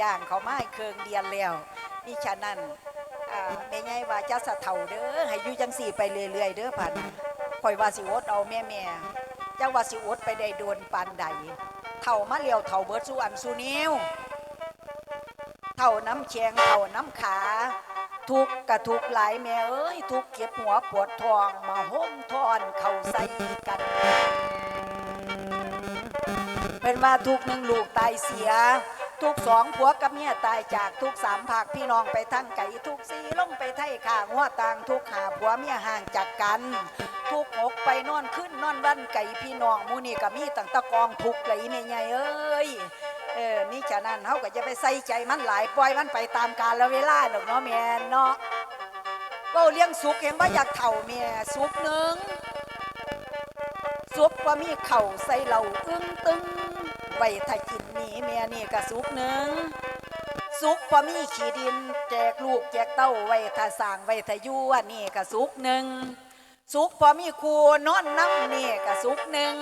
ย่างเขามาให้เคืองเดียนแล้วนี่ฉะนั้นแม่ใหญ่ว่าจะสะเท่าเด้อให้อยู่จังสี่ไปเรื่อยๆเด้อพันคอยว่าสิอดเอาแม่แม่ๆจังว่าสิอดไปได้โดนปานใดเท่ามาเลียวเท่าเบิดสุอันสุนิวเท่าน้ำแขงเท่าน้ำขา ทุกข์กะทุกหลายแม่เอ้ย ทุกเก็บหัวปวดท้องมาห่มทอนเข้าใส่กัน เป็นว่าทุกหนึ่งลูกตายเสีย ทุกสองผัวกับเมียตายจากทุกสามภาคพี่น้องไปทั้งไก่ทุกสีลงไปไทยข่าหัวต่างทุกหาผัวเมียห่างจากกัน ทุกหกไปนอนขึ้นนอนวันไก่พี่น้องมูนี่ก็มีตั้งตะกองทุกไหลแม่ใหญ่เอ้ยเออนี่ฉะนั้นเขาก็จะไปใส่ใจมันหลายปล่อยมันไปตามกาลเวลาดอกเนาะแม่เนาะเป้าเลี้ยงสุกเห็นว่าอยากเถ่าเมียสุกหนึ่งซุปว่ามีเข่าใส่เหล่าอึ้งตึง ไว้ถ้ากินนี่แม่นี่ก็ซุปหนึ่งซุปว่ามีขี้ดิน แจกลูกแจกเต้าไว้ถ้าสร้างไว้ถ้ายู่อันนี่ก็ซุปหนึ่งซุปพอมีครูนอนน้ำนี่ก็ซุปหนึ่ง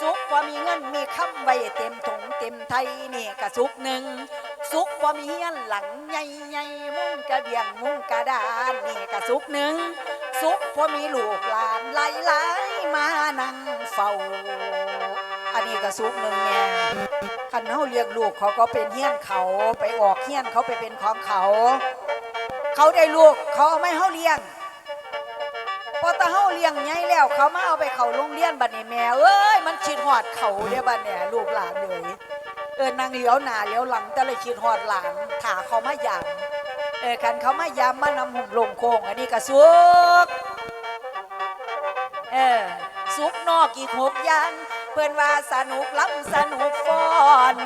ซุปพอมีเงินมีคำไว้เต็มถุงเต็มไทยนี่ก็ซุปหนึ่งซุปพอมีเฮียนหลังใหญ่ๆมุ้งกระเบียงมุ้งกระดานนี่ก็ซุปหนึ่งสุขพอมีลูกหลานไหลไหลมานั่งเฝ้า อันนี้ก็สุขหนึ่งแม่คันเฮาเลี้ยงลูกเขาก็เป็นเฮี้ยนเขาไปออกเฮี้ยนเขาไปเป็นของเขา เขาได้ลูกเขาเอาไม่เฮาเลี้ยงพอตาเฮาเลี้ยงไงแล้ว เขามาเอาไปเขาโรงเรียนบัดนี้แม่เอ้ยมันคิดหอดเขาเด้บัดเนี่ยลูกหลานเลยเออนางเลี้ยวหน้าเลี้ยวหลังแต่เลยคิดหอดหลานถาเขามาอย่างเออคันเขามายามมานำหุ่มลงโคงอันนี้ก็สุกเออสุกนอกอีกหกอย่าง พื่อนว่าสนุกล้ำสนุกฟอน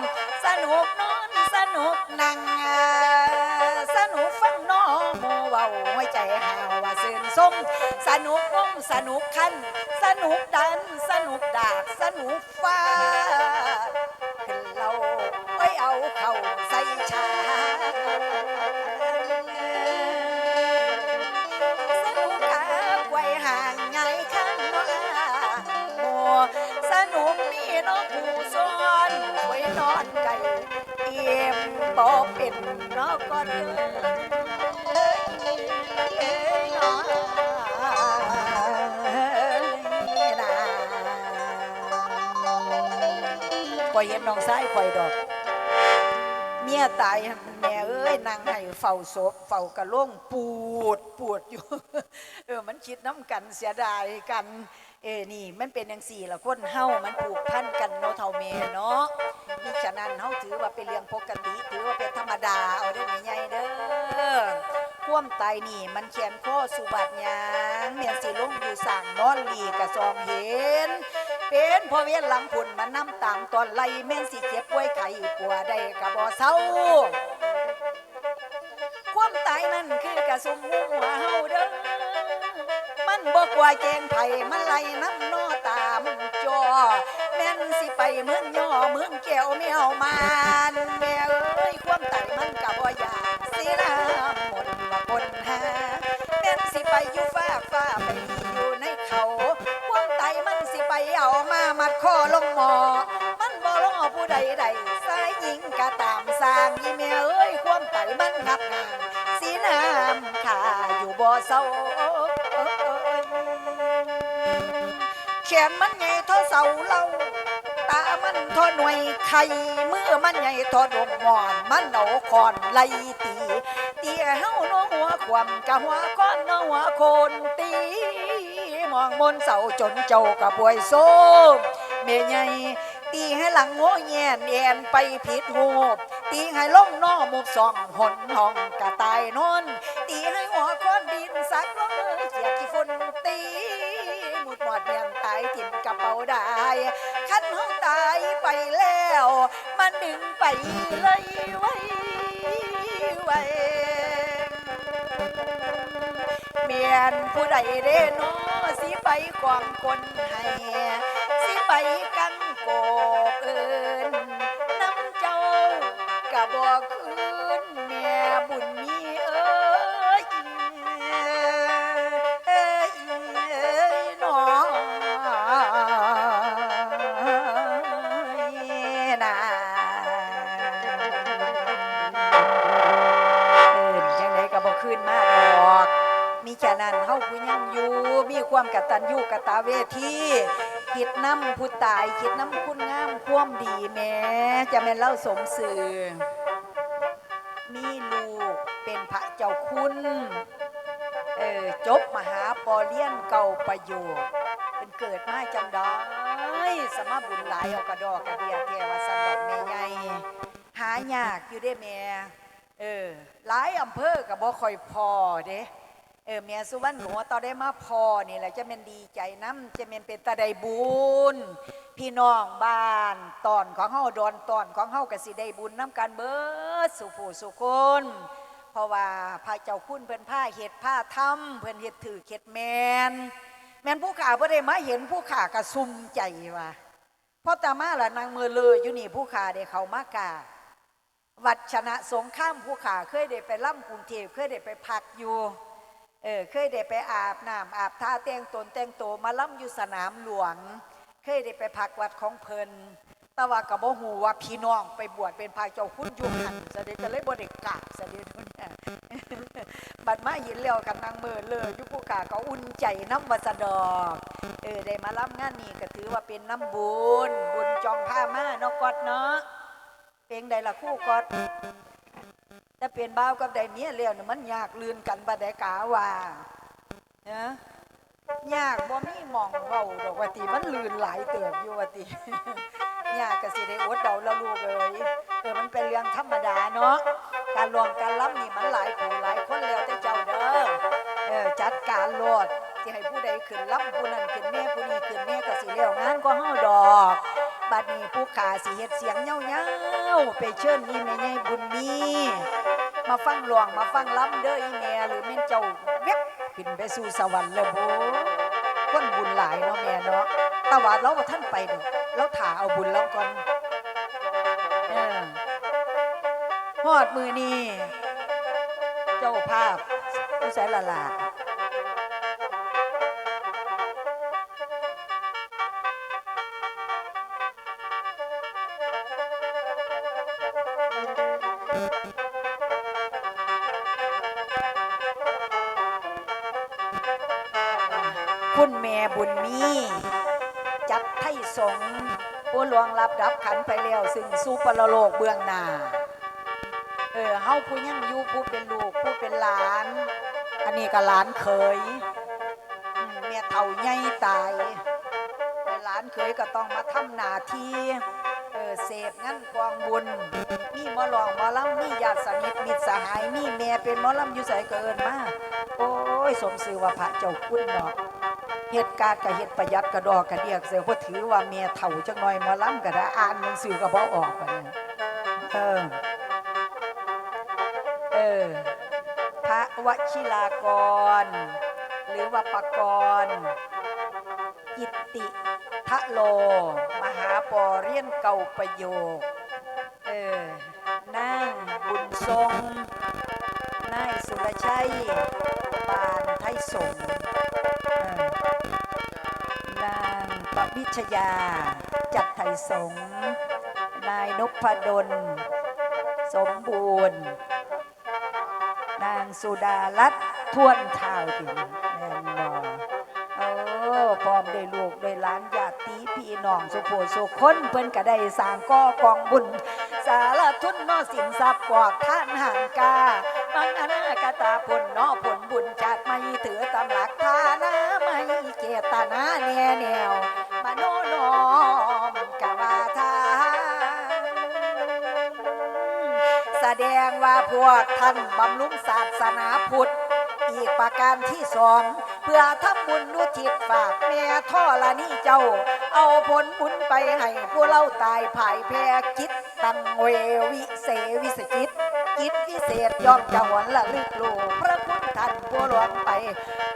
สนุกนอนสนุกนั่งสนุกฟังน้องโมเบาหัวใจหาวว่าซื่นส้มสนุกงงสนุกคันสนุกดันสนุกดากสนุกฟ้า บ่เป็นนอกก่อนเอ้ยเอ้ยน้อนะข่อยเห็นน้องซ้ายข่อยดอก เมียตายแม่เอ้ยนางให้เฝ้าศพเฝ้ากระโล่งปูดปวดอยู่ เออมันคิดน้ำกันเสียดายกัน เออนี่มันเป็นอย่างสี่ละคนเฮามันผูกพันกันเนาะเท่าเมเนาะนี่ฉะนั้นเฮาถือว่าเป็นเรื่องปกติ ถือว่าเป็นธรรมดาเอาได้ไหมใหญ่เด้อควมตายนี่มันเขียนข้อสุบัติยางเมียนสิลงอยู่สั่งนอนลีกระซองเห็น เป็นพอเวียนหลังพุ่นมันน้ำตามตอนไล่แม่นสิเจ็บป่วยไข้กลัวได้กระบ่เศร้าความตายมันคือกระสุมหัวเฮาเด้อ บอกว่าแจงไผ่มันไล่น้ำนอตามจอ แม่นสิไปเมืองย่อเมืองแก้วแมวมานแม่เอ้ยความไตมันกะบ่อยากสิน้ำหมดละคนหาแม่นสิไปอยู่ฟ้าฟ้าไปอยู่ในเขา ความไตมันสิไปเอามามัดคอลงหมอ มันบ่รอผู้ใดใดสายหญิงกะตามสร้างอีแม่เอ้ยความไตมันงับงางสีน้ำขาอยู่บ่เศร้า ขนมันใหญ่เท่าเสาเล่าตามันเท่าหน่วยไข่มือมันใหญ่เท่าดมหมอนมันเอาคอนไล่ตีตีให้เฮาโนหัวความกะหัวก้อนโนหัวโคนตีมองมนเสาจนเจ้ากะบวยโซมเมยใหญ่ตีให้หลังโง่แย่นแอนไปผิดหูตีให้ล่องนอมุกสองหนห้องกะตายนอน ระเป๋าได้คันห้องตายไปแล้ว มันดึงไปเลยไว้ไว้เมียนผู้ใดเด้นอสิไปความคนให้สิไปกันโกกเอินน้ำเจ้ากะบอก ความกตัญญูกตาเวทีคิดน้ำผู้ตายคิดน้ำคุณงามความดีแม้จะแม่นเล่าสมสื่อ มีลูกเป็นพระเจ้าคุณเออจบมหาปอเลียนเก่าประโยคเป็นเกิดมาจังได้สมาบุญหลายเอากระดอกกระเดียแทวสันดอกแม่ใหญ่หายากอยู่ได้แม่เออหลายอำเภอกับบ่คอยพอเด้ เออแม่สุวรรณหนูตอนได้มาพอนี่แหละจะเป็นดีใจน้ำจะเป็นเป็นตาได้บุญพี่น้องบ้านตอนของเฮาดอนตอนของเฮาก็สิได้บุญน้ำกันเบิดสุผู้สุคนเพราะว่าพระเจ้าคุณเพิ่นผ้าเฮ็ดผ้าทำเพิ่นเฮ็ดถือเฮ็ดแมน แมนผู้ขาบ่ได้มาเห็นผู้ขากระซุ่มใจว่าเพราะตามาละนางมือเลยอยู่นี่ผู้ขาได้เขามากาวัดชนะสงข้ามผู้ขาเคยได้ไปล่ำกรุงเทพเคยได้ไปพักอยู่ เออเคยได้ไปอาบน้ำอาบท่าแต่งตนแต่งโตวมาล่ำอยู่สนามหลวง เคยได้ไปพักวัดของเพลินแต่ว่ากับบ่หูว่าพี่น้องไปบวชเป็นพระเจ้าคุณยุหันเสด็จก็เลยบ่ได้กราเสด็จเนี่ยบัดมาเห็นแล้วกันนางเมือเลยยุผู้ขาก็อุ่นใจน้ำวัสดอกเออได้มาล่ำงานนี้ก็ถือว่าเป็นน้ำบุญบุญจองผ้ามาเนาะกอดเนาะเพลงใดละคู่กอด ถ้าเป็นบ้าวกับใดเมียเลี้ยวนี่มันยากลืนกันบัดใดกาว่าเนะยากบ่มีหมองเว้าดอกว่าติมันลืนหลายเติบอยู่ว่าติยากก็สิได้อดเดาแล้วลูกเอ้ยเออมันเป็นเรื่องธรรมดาเนาะการรวมการรับนี่มันหลายผู้หลายคนแล้วแต่เจ้าเด้อเออจัดการโลดสิให้ผู้ใดขึ้นรับผู้นั้นขึ้นแน่ผู้นี้ขึ้นแน่ก็สิแล้วงานก็เฮาดอกบัดนี้ผู้ขาสิเฮ็ดเสียงเย้าๆไปเชิญนี่แม่ใหญ่บุญมี มาฟังหลวงมาฟังล้ำเด้ออีแม่หรือแม่นเจ้าเว็บขึ้นไปสู่สวรรค์แล้วโบคนบุญหลายเนาะแม่เนาะตว่าเราบ่ท่านไปเดอกเราถ่าเอาบุญเราก่อนเออฮอดมือนี่เจ้าภาพผู้ใส่ละลา ลวงรับดับขันไปแล้ว ซึ่งสู่ปรโลกเบื้องหน้า เออเฮาผู้ยังอยู่ผู้เป็นลูกผู้เป็นหลาน อันนี้ก็หลานเคยอืมแม่เฒ่าใหญ่ตายแต่หลานเคยก็ต้องมาทำหน้าที่เออเสพงั้นกองบุญ มีมอลองมอลำมีญาติสนิทมิตรสหาย มีแม่เป็นมอลำอยู่ใส่เกินมา โอ้ย สมสื่อว่าพระเจ้าคุณเนาะ เหตุการณ์กับเหตุประหยัดกระดอกกระเดียกเสียเพราถือว่าเมียเถ่าจังหน่อยมอลำก็ได้อ่านหนังสือก็บอออกไปเออเออพระวชิรากร หรือว่าปกรณ์กิตติทะโล มหาปอเรียนเก่าประโยคเออนั่งบุญทรงนายสุรชัยบานไทยสงฆ์ ปวิชยา จัดไทยสงนายนพดล สมบูรณ์ นางสุดารัตน์ทวนเท้าถึงแม่นบ่เออพร้อมด้วยลูกด้วยหลานญาติพี่น้องสุโขสุคนเพิ่นก็ได้สร้างก่อกองบุญ สารทุนนอสินทรัพย์กวกท่านห่างกาบังอนากตาผลเนอผลบุญจากไม่ถือตำหลักทานาไม่ เจตนาแน่แนวมโนนอมกวาทาแสดงว่าพวกท่านบำรุงศาสนาพุทธ อีกประการที่สอง เพื่อทำบุญนุทิศฝากแม่ท่อละนี่เจ้า เอาผลบุญไปให้ผู้เล่าตายภายแพ้คิดตังเววิเสวิสจิตจิตวิเศษย่อมจะหวนละลึกลูพระคุณ ท่านผู้หลวงไป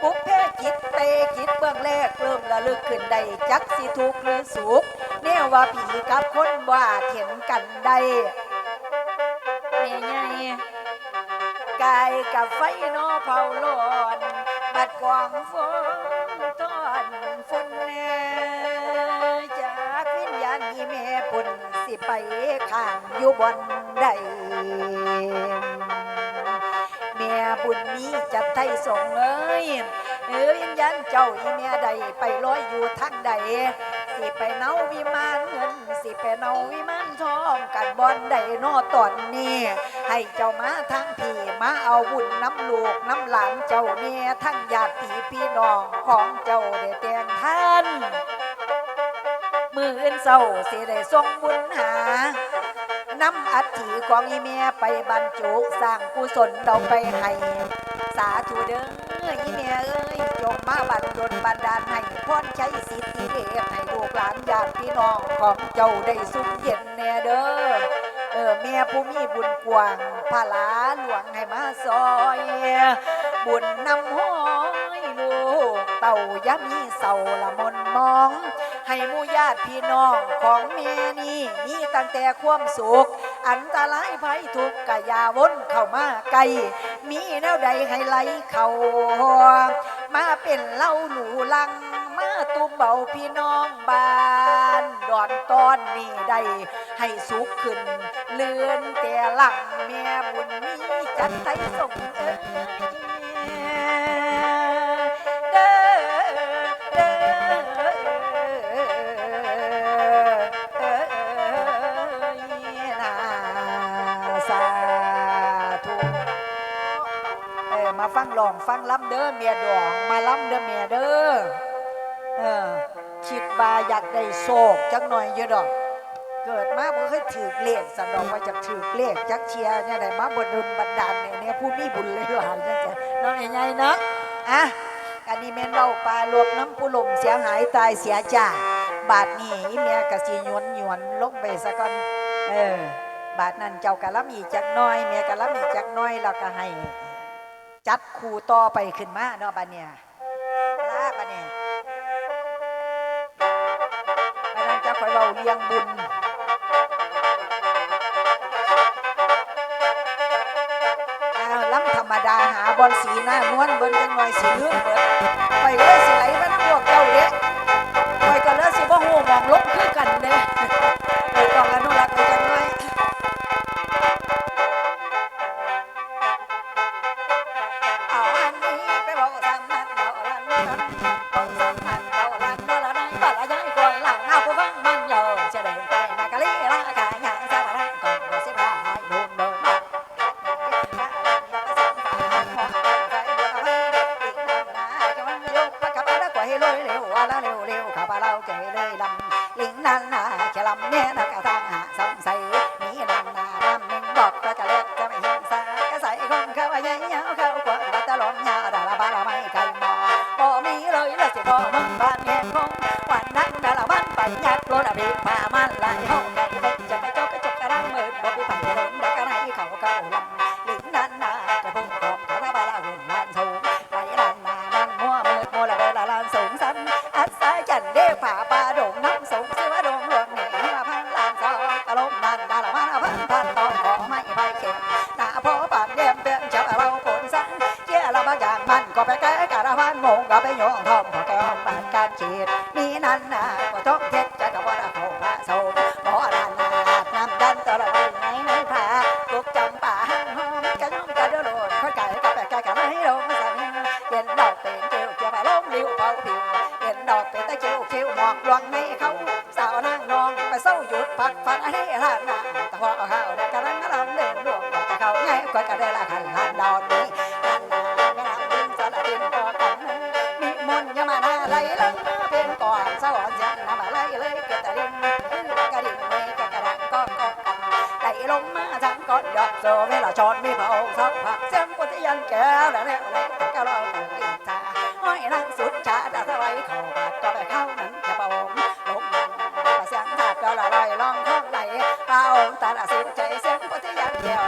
ปุเพจิตเตจิตเบื้องแรกเริ่มละลึกขึ้นได้จักสิทุกข์หรือสุขแนวว่าผีกับคนว่าเห็นกันได้แม่ใหญ่กายกับไฟนอเผาร้อนบัดกวางฝนตอนฝุ่นแน่จากวิญญาณอีแม่ปุ่นสิไปข้างอยู่บนใดแม่ บุญนี้จับไทยส่งเอ้ยเอ้ยวิญญาณเจ้าอีเมียใดไปลอยอยู่ทางใด สิไปเนาวิมานเงิน สิไปเนาวิมานทองกันบอนใดนอตอนนี้ ให้เจ้ามาทั้งพี่มาเอาบุญน้ำลูกน้ำหลานเจ้าเนี่ยทั้งญาติพี่น้องของเจ้าได้แต่งท่านมืออื่นเศร้าสิได้ส่งบุญหา น้ำอัฐิของอีเมียไปบรรจุสร้างกุศลเราไปให้สาธุเด้ออีเมียเอ้ยจงมาบันดลบันดาลให้พรใช้สิทธิเดชให้ลูกหลานญาติพี่น้องของเจ้าได้สุขเย็นแน่เด้อเออแม่ผู้มีบุญกว้างพาลาหลวงให้มาซอยบุญนำห้อยลูกเต่ายามีเสาละมนมอง ให้มู่ญาติพี่น้องของแม่นี่มีตั้งแต่ความสุข อันตรายภัยทุกกะยาวนเข้ามาไกลมีแนวใดให้ไหลเข้ามาเป็นเล่าหนูลังมาตุ้มเบาพี่น้องบ้านดอนตอนนี่ได้ให้สุขขึ้น เลื่อนแต่หลังแม่บุญมีจันไทยส่งเอ้ย มาฟังลองฟังล้ำเด้อเมียดองมาล้ำเด้อเมียเด้อเออคิดบาอยากได้โศกจักหน่อยเยอะดอก เกิดมาบ่เคยถือเลขสันดอกมาจากถือเลขจักเชียร์เนี่ยได้มาบนดลบันดาลเนี่ยเนี่ยผู้มีบุญเลยหลานจังจ้ะน้องใหญ่ๆนะอะอันนี้แม่นเล่าปลารวมน้ำผู้ลมเสียหายตายเสียจ้าบาทนี้อีเมียกะสิหยวนหยวนลงไปซะก่อนเออบาทนั้นเจ้ากะล้ำอีจักหน้อยเมียกะล้ำอีจักหน้อยแล้วก็ให้ จัดคู่ต่อไปขึ้นมาเนาะบัดเนี่ยลาบัดเนี่ยบัดนั้นจะคอยเราเลี้ยงบุญล้ำธรรมดาหาบอลสีหน้านวลเบิ้นจังหน่อยสีเลือดเบิดไปเลยสิไหลไปน้ำพวกเจ้าเด้ไปก็เลยสิบ่หูมองลบคือกันเด้ไปต้องอนุ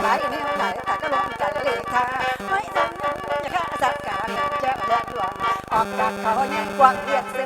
ยันแก้วไหลนิ้วไหลแต่ก็ล้มจากเลขาไม่ทันจะฆ่าสักการจะแลกหลวงออกจากเขายังกวางเรียกเส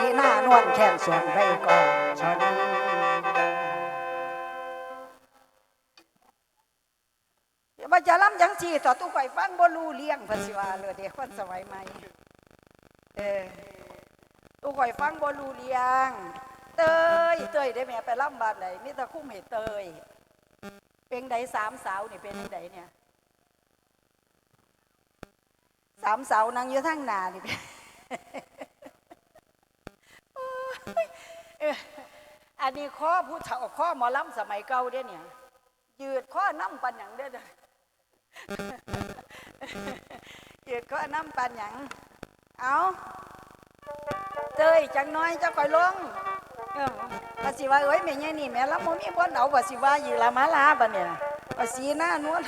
สีหน้านวลแค้นส่วนไว้ก่อนชนอย่าจะล้ำยังจีต่อตู้ไข่ฟังบ่รู้เลี้ยงเพันสิว่าเลยเด็กคนสมัยใหม่เออตู้ไข่ฟังบ่รู้เลี้ยง เตยเตยได้แม่ไปล่ำบานไหนมิตรคุ้มให้เตยเป็นไดสามสาวนี่เป็นไดเนี่ยสามสาวนางอยู่ทั้งนานี่ย เอออันนี้ข้อผู้เฒ่าข้อหมอลำสมัยเก่าเด้เนี่ย ยืดข้อน้ำปันหยังเด้อเด้อยืดข้อน้ำปันหยัง เอาเตยจังน้อยจะคอยลงเออภาษีว่าเอ้ยแม่เนี่ยนี่แม่ลำโมมีบ่เหนาภาษีว่าอยู่ละมาลาบัดเนี่ยภาษีหน้านวล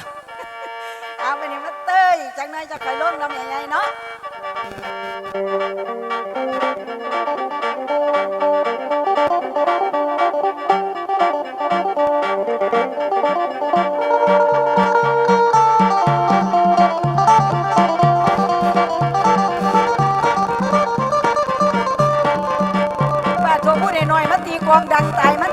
เอาไปนี่มาเตยจังน้อยจะคอยลงลำใหญ่ๆเนาะ น้อยมา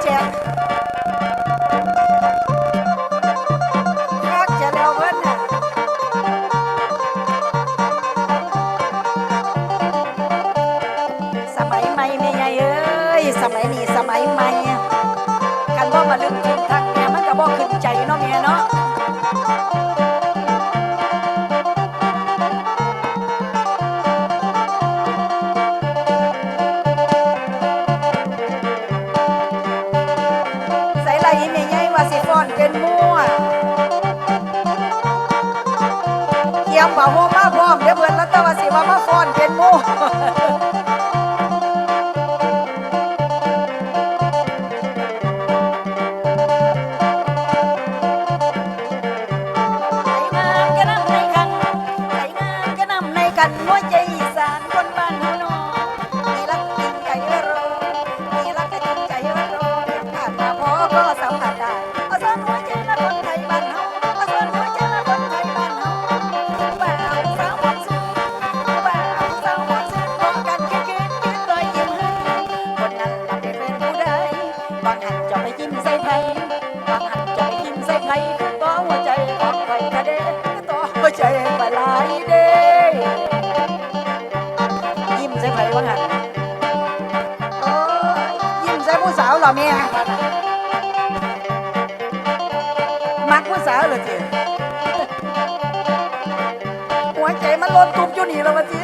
นแใจปลายเด้ยิ้มใส่ไผว่าหันโอ้ยยิ้มใส่ผู้สาวเหรอแม่มักผู้สาวเหรอจีหัวใจมันลดตุบอยู่นี่แล้วมาจี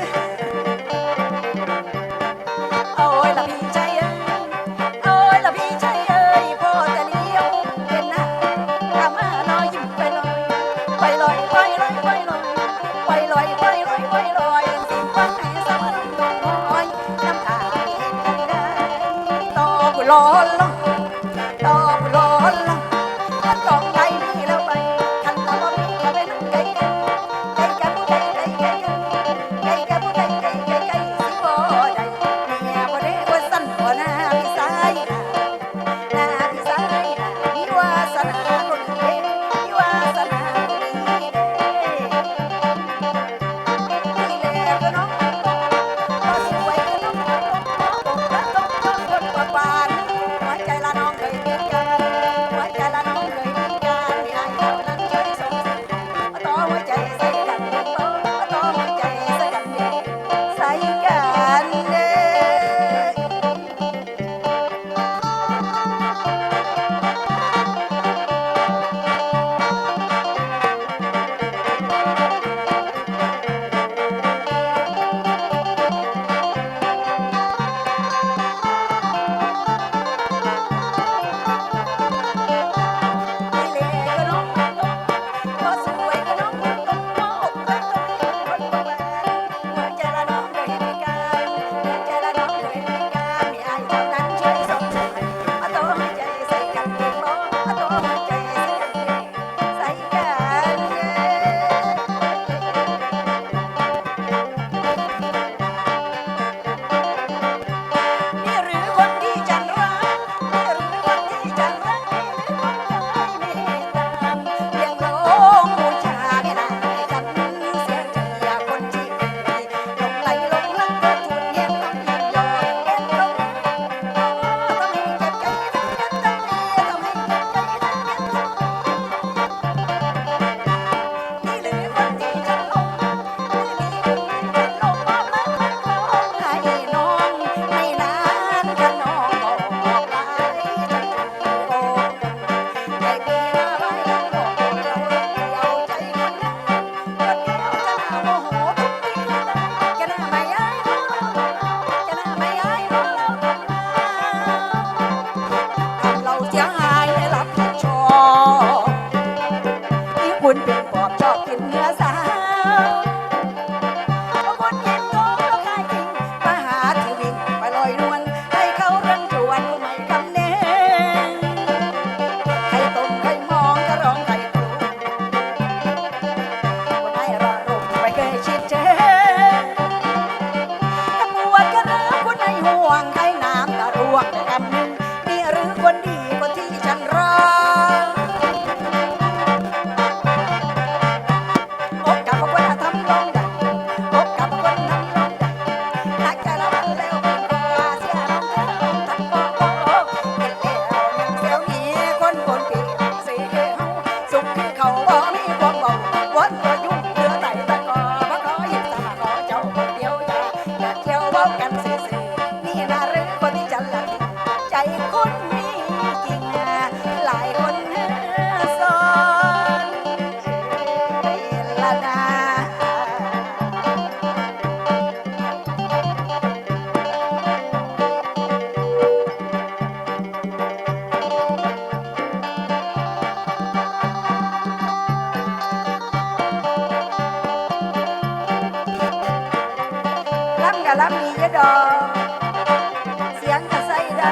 เสียงก็ใส่ได้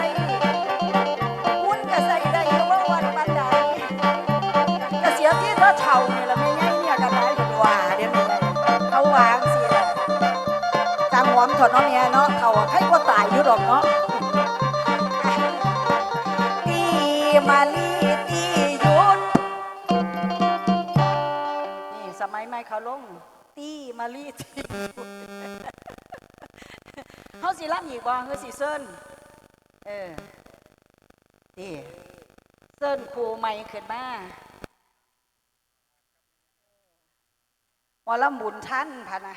หุ้นก็ใส่ได้เพราะว่าวันปันใดก็เสียที่เธอเท่านี่ละไม่ไงเนี่ยก็ได้ผลว่าเดี๋ยวนี้เขาวางเสิแหละจำหวอมถอดเนาะเมียเนาะเท่าอะใครก็ตายอยู่ดอกเนาะตีมาลีตียุดนี่สมัยไม่เขาลงตีมาลีตียุด เขาสิรับอีกบ่เฮาสิเซิ้นเออนี่เซิ้นครูใหม่ขึ้นมาหมอลำบุญท่านพะนะ